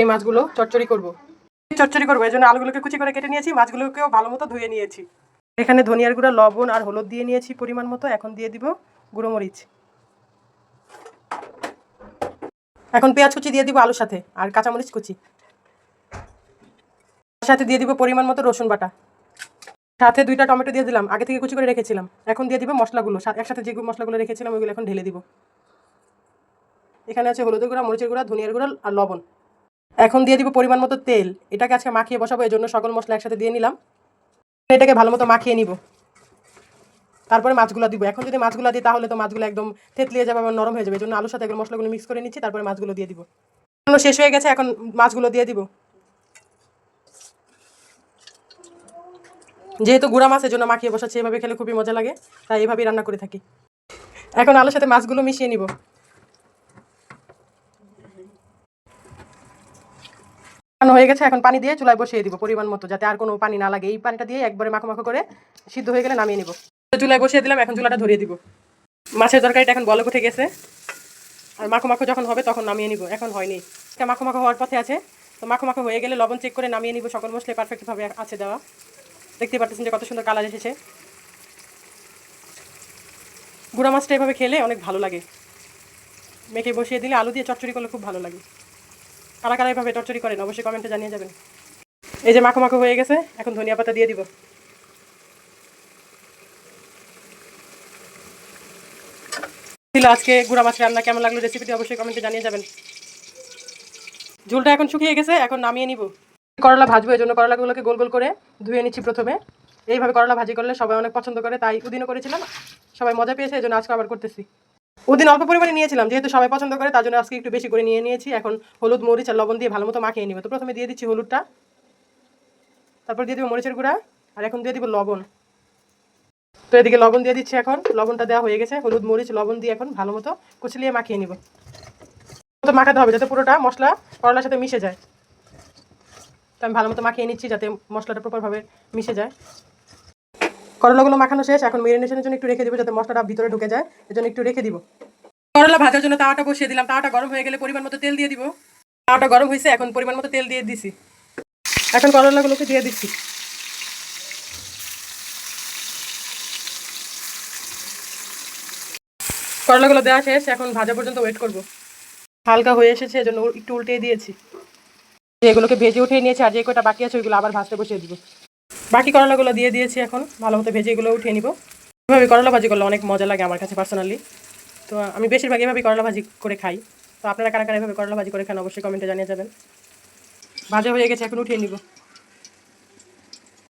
এই মাছগুলো চচ্চড়ি করব। চচ্চড়ি করব এই জন্য আলুগুলোকে কুচি করে কেটে নিয়েছি, মাছগুলোকেও ভালো মতো ধুয়ে নিয়েছি। এখানে ধনিয়ার গুঁড়া, লবণ আর হলুদ দিয়ে নিয়েছি পরিমাণ মতো, এখন দিয়ে দিব গুঁড়ো মরিচ। এখন পেঁয়াজ কুচি দিয়ে দিব আলুর সাথে, আর কাঁচামরিচ কুচি। সাথে দিয়ে দিব পরিমাণ মতো রসুন বাটা। সাথে দুইটা টমেটো দিয়ে দিলাম, আগে থেকে কুচি করে রেখেছিলাম। এখন দিয়ে দিব মশলাগুলো একসাথে যে মশলাগুলো রেখেছিলাম, ওইগুলো এখন ঢেলে দিব। এখানে আছে হলুদের গুঁড়া, মরিচের গুঁড়া, ধনিয়ার গুঁড়া আর লবণ। এখন দিয়ে দিব পরিমাণ মতো তেল। এটাকে আজকে মাখিয়ে বসাবো, এই জন্য সকল মশলা একসাথে দিয়ে নিলাম। এটাকে ভালো মতো মাখিয়ে নিব। তারপরে মাছগুলো দিব। এখন যদি মাছগুলো দিই, তাহলে তো মাছগুলো একদম থেতলিয়ে যাবে এবং নরম হয়ে যাবে। এই জন্য আলুর সাথে একবার মশলাগুলো মিক্স করে নিচ্ছি, তারপরে মাছগুলো দিয়ে দিব। এগুলো শেষ হয়ে গেছে, এখন মাছগুলো দিয়ে দিব। যেহেতু গুঁড়া মাছ এর জন্য মাখিয়ে বসাচ্ছি। এভাবে খেলে খুবই মজা লাগে, তাই এভাবেই রান্না করে থাকি। এখন আলুর সাথে মাছগুলো মিশিয়ে নিব। হয়ে গেছে, এখন পানি দিয়ে চুলায় বসিয়ে দিব পরিমাণ মতো, যাতে আর কোনো পানি না লাগে। এই পানিটা দিয়ে একবারে মাখো মাখো করে সিদ্ধ হয়ে গেলে নামিয়ে নিব। চুলায় বসিয়ে দিলাম, এখন চুলাটা ধরিয়ে দিব। মাছের তরকারিটা এখন বলক উঠে গেছে। আর মাখো মাখো যখন হবে তখন নামিয়ে নিব, এখন হয়নি। মাখো মাখো হওয়ার পথে আছে। তো মাখো মাখো হয়ে গেলে লবণ চেক করে নামিয়ে নিব, সকল মশলা পারফেক্টভাবে আছে দেওয়া। দেখতে পাচ্ছেন যে কত সুন্দর কালার এসেছে। গুঁড়া মাছটা এভাবে খেলে অনেক ভালো লাগে। মেখে বসিয়ে দিলে আলু দিয়ে চচ্চড়ি করলে খুব ভালো লাগে। কারা কারা এভাবে চচ্চড়ি করেন, অবশ্যই কমেন্টে জানিয়ে যাবেন। এই যে মাখো মাখো হয়ে গেছে, এখন ধনিয়া পাতা দিয়ে দিব। ছিল আজকে গুঁড়া মাছ রান্না, কেমন লাগল রেসিপিটি অবশ্যই কমেন্টে জানিয়ে যাবেন। ঝোলটা এখন শুকিয়ে গেছে, এখন নামিয়ে নিব। করলা ভাজবো, এই জন্য করলাগুলোকে গোল গোল করে ধুয়ে নিচ্ছি প্রথমে। এইভাবে করলা ভাজি করলে সবাই অনেক পছন্দ করে, তাই উদিনও করেছিলাম, সবাই মজা পেয়েছে, এই জন্য আজকে আবার করতেছি। উদিন অল্প পরিমাণে নিয়েছিলাম, যেহেতু সবাই পছন্দ করে, তার জন্য আজকে একটু বেশি করে নিয়ে নিয়েছি। এখন হলুদ, মরিচ আর লবণ দিয়ে ভালো মতো মাখিয়ে নিব। তো প্রথমে দিয়ে দিচ্ছি হলুদটা, তারপর দিয়ে দিব মরিচের গুঁড়া, আর এখন দিয়ে দিব লবণ। তো এদিকে লবণ দিয়ে দিচ্ছি এখন, লবণটা দেওয়া হয়ে গেছে, হলুদ, মরিচ, লবণ দিয়ে এখন ভালো মতো কুচলিয়ে মাখিয়ে নিব। তো মাখাতে হবে যাতে পুরোটা মশলা করলার সাথে মিশে যায়। তো আমি ভালো মতো মাখিয়ে নিচ্ছি যাতে মশলাটা প্রপারভাবে মিশে যায়। করলাগুলো মাখানো শেষ, এখন মেরিনেশনের জন্য একটু রেখে দিব যাতে মশলাটা ভিতরে ঢুকে যায় এর জন্য একটু রেখে দিব। করলা ভাজার জন্য তাওয়াটা বসিয়ে দিলাম, তাওয়াটা গরম হয়ে গেলে পরিমাণ মতো তেল দিয়ে দিব। তাওয়াটা গরম হয়েছে, এখন পরিমাণ মতো তেল দিয়ে দিছি। এখন করলাগুলোকে দিয়ে দিচ্ছি। করলাগুলো দেওয়া শেষ, এখন ভাজা পর্যন্ত ওয়েট করব। হালকা হয়ে এসেছে, এজন্য একটু উল্টে দিয়েছি। এগুলোকে ভেজে উঠিয়ে নিয়েছি, আর যে কটা বাকি আছে ওইগুলো আবার ভাজতে বসিয়ে দিব। বাকি করলাগুলো দিয়ে দিয়েছি এখন। ভালো মতো ভেজে এগুলো উঠিয়ে নিব। এভাবে করলা ভাজি করলে অনেক মজা লাগে আমার কাছে পার্সোনালি তো আমি বেশিরভাগ এভাবে করলা ভাজি করে খাই। তো আপনারা কারা কারা এভাবে করলা ভাজি করে খান অবশ্যই কমেন্টে জানিয়ে যাবেন। ভাজা হয়ে গেছে, এখন উঠিয়ে নিব।